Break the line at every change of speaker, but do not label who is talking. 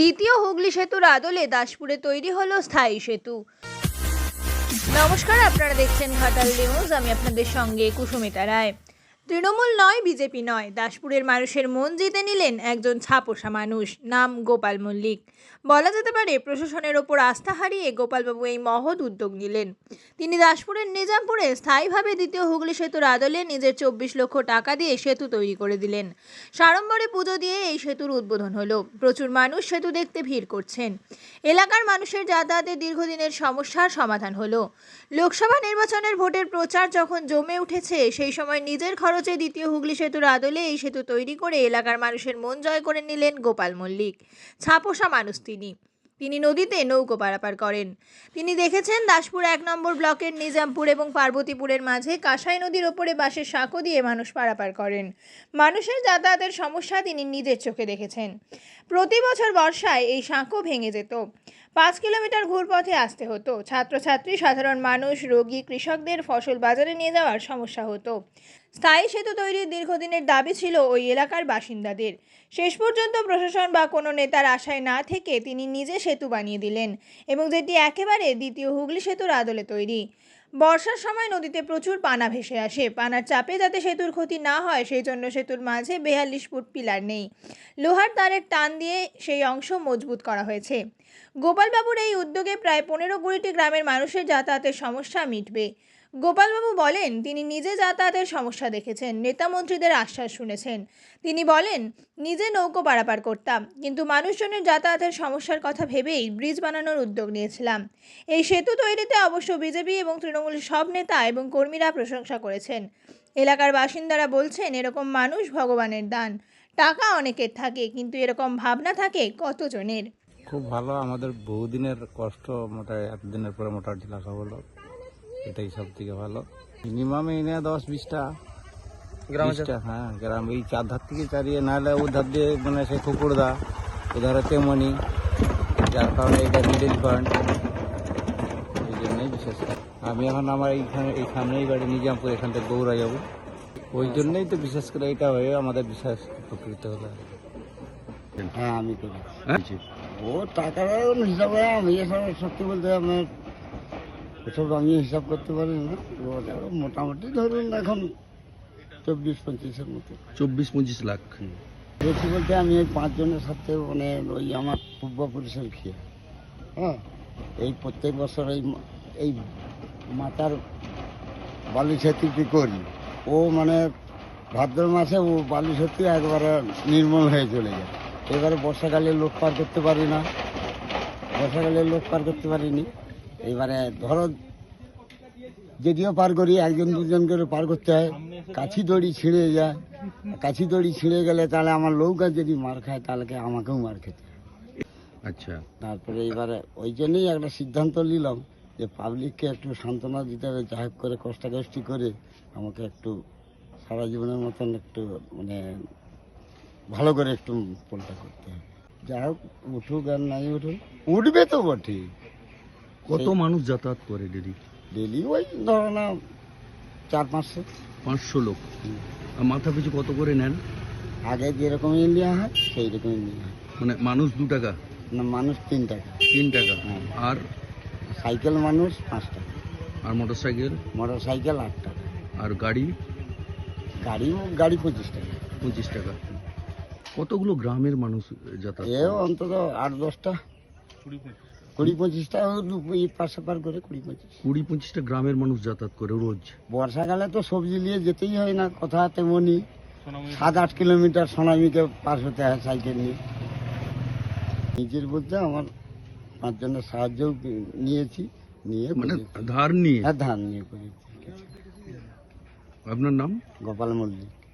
দ্বিতীয় হুগলি সেতুর আদলে দাসপুরে তৈরি হলো স্থায়ী সেতু। নমস্কার, আপনারা দেখছেন ঘাটাল নিউজ আমি আপনাদের সঙ্গে কুসুমিতা রায়। তৃণমূল নয়, বিজেপি নয়। দাসপুরের মানুষের মন জিতে নিলেন একজন ছাপোষা মানুষ, নাম গোপাল মল্লিক। বলা যেতে পারে, প্রশাসনের ওপর আস্থা হারিয়ে গোপালবাবু এই মহৎ উদ্যোগ নিলেন। তিনি দাসপুরের নিজামপুরে স্থায়ীভাবে দ্বিতীয় হুগলি সেতুর আদলে নিজের চব্বিশ লক্ষ টাকা দিয়ে সেতু তৈরি করে দিলেন। সাড়ম্বরে পুজো দিয়ে এই সেতুর উদ্বোধন হলো। প্রচুর মানুষ সেতু দেখতে ভিড় করছেন। এলাকার মানুষের যাতায়াতের দীর্ঘদিনের সমস্যার সমাধান হলো। লোকসভা নির্বাচনের ভোটের প্রচার যখন জমে উঠেছে, সেই সময় নিজের খরচে দ্বিতীয় হুগলি সেতুর আদলে এই সেতু তৈরি করে এলাকার মানুষের মন জয় করে নিলেন গোপাল মল্লিক। ছাপোষা মানুষ তিনি। তিনি নদীতে নৌকো পারাপার করেন। তিনি দেখেছেন দাসপুর এক নম্বর ব্লকের নিজামপুর এবং পার্বতীপুরের মাঝে কাঁসাই নদীর ওপরে বাঁশের সাঁকো দিয়ে মানুষ পারাপার করেন। মানুষের যাতায়াতের সমস্যা তিনি নিজের চোখে দেখেছেন। প্রতি বছর বর্ষায় এই সাঁকো ভেঙে যেত। পাঁচ কিলোমিটার ঘুরপথে আসতে হতো। ছাত্রছাত্রী, সাধারণ মানুষ, রোগী, কৃষকদের ফসল বাজারে নিয়ে যাওয়ার সমস্যা হতো। স্থায়ী সেতু তৈরির দীর্ঘদিনের দাবি ছিল ওই এলাকার বাসিন্দাদের। শেষ পর্যন্ত প্রশাসন বা কোনো নেতার আশায় না থেকে তিনি নিজে সেতু বানিয়ে দিলেন এবং যেটি একেবারে দ্বিতীয় হুগলি সেতুর আদলে তৈরি। বর্ষার সময় নদীতে প্রচুর পানা ভেসে আসে। পানার চাপে যাতে সেতুর ক্ষতি না হয় সেই জন্য সেতুর মাঝে বেয়াল্লিশ ফুট পিলার নেই। লোহার তারের টান দিয়ে সেই অংশ মজবুত করা হয়েছে। গোপালবাবুর এই উদ্যোগে প্রায় পনেরো কুড়িটি গ্রামের মানুষের যাতায়াতের সমস্যা মিটবে। গোপালবাবু বলেন, তিনি নিজে যাতায়াতের সমস্যা দেখেছেন, নেতা মন্ত্রীদের আশ্বাস শুনেছেন। তিনি বলেন, নিজে নৌকো পারাপার করতাম, কিন্তু মানুষজনের যাতায়াতের সমস্যার কথা ভেবেই ব্রিজ বানানোর উদ্যোগ নিয়েছিলাম। এই সেতু তৈরিতে অবশ্য বিজেপি এবং তৃণমূলের সব নেতা এবং কর্মীরা প্রশংসা করেছেন। এলাকার বাসিন্দারা বলছেন, এরকম মানুষ ভগবানের দান। টাকা অনেকের থাকে, কিন্তু এরকম ভাবনা থাকে কতজনের?
খুব ভালো, আমাদের বহুদিনের কষ্ট মোটা এতদিনের পরে মোটামুটি লেখা হলো এটাই সব থেকে ভালো মিনিমাম এনে দশ বিশটা। বিশটা হ্যাঁ গ্রাম এই চার ধার থেকে চারিয়ে নাহলে ও ধার দিয়ে মানে সে কুকুরদা ওধারে তেমনি যার কারণে এটা মিডিল পয়েন্ট এই জন্যই বিশেষ। করে। আমি এখন আমার এইখানে এই সামনেই বাড়ি নিজামপুর এখান থেকে গৌড়া যাব। ওই জন্যই তো বিশেষ করে এটা হয়ে আমাদের বিশেষ উপকৃত হলো।
হ্যাঁ আমি করি ও টাকার হিসাবে আমি সত্যি বলতে আমার ওসব আমি হিসাব করতে পারি না মোটামুটি ধরুন এখন চব্বিশ পঁচিশের মতো।
চব্বিশ পঁচিশ লাখ।
বেশি বলতে আমি এই পাঁচজনের সাথে মানে ওই আমার পূর্বপুরুষের খেয়ে। হ্যাঁ? এই প্রত্যেক বছর এই এই মাতার বালি সেতুটি করি? ও মানে ভাদ্র মাসে ও বালি সেতু একবারে নির্মল হয়ে চলে যায়। এবারে বর্ষাকালে লোক পার করতে পারি না। বর্ষাকালে লোক পার করতে পারিনি। এবারে ধরো যদিও পার করি একজন দুজন করে পার করতে হয়। কাছি দড়ি ছিঁড়ে যায়। কাছি দড়ি ছিঁড়ে গেলে তাহলে আমার নৌকা যদি মার খায় তাহলে আমাকেও মার খেতে
আচ্ছা।
তারপরে এবারে ওই জন্যই একটা সিদ্ধান্ত নিলাম যে পাবলিককে একটু সান্ত্বনা দিতে হবে যা হোক করে কষ্টাকষ্টি করে আমাকে একটু সারা জীবনের মতন একটু মানে ভালো করে একটু পোলটা করতে হবে। যাই হোক উঠুক আর নাই উঠুক। উঠবে তো বটে
কত মানুষ যাতায়াত করে ডেলি?
ডেলি ওই ধরো না চার পাঁচশো।
পাঁচশো লোক। আর মাথা পিছু কত করে নেন?
আগে যেরকম ইন্ডিয়া হয় সেই রকম হয়।
মানে মানুষ দু টাকা?
না মানুষ তিন টাকা।
তিন টাকা।
হ্যাঁ।
আর?
সাইকেল মানুষ পাঁচ টাকা।
আর মোটর সাইকেল
মোটর সাইকেল আট টাকা।
আর গাড়ি?
গাড়ি গাড়ি পঁচিশ টাকা।
পঁচিশ টাকা। কতগুলো গ্রামের মানুষ যাতায়াত
এ অন্তত আট দশটা। কুড়ি পঁচিশটা পার করে কুড়ি পঁচিশ।
কুড়ি পঁচিশটা গ্রামের মানুষ যাতায়াত করে রোজ।
বর্ষাকালে তো সবজি নিয়ে যেতেই হয় না কথা তেমনি সাত আট কিলোমিটার সোনামিকে পার হতে হয় সাইকেল নিয়ে। নিজের বলতে আমার পাঁচজনের সাহায্যও নিয়েছি নিয়ে
মানে। ধার নিয়ে?
হ্যাঁ ধান নিয়ে করেছি।
আপনার নাম?
গোপাল মল্লিক।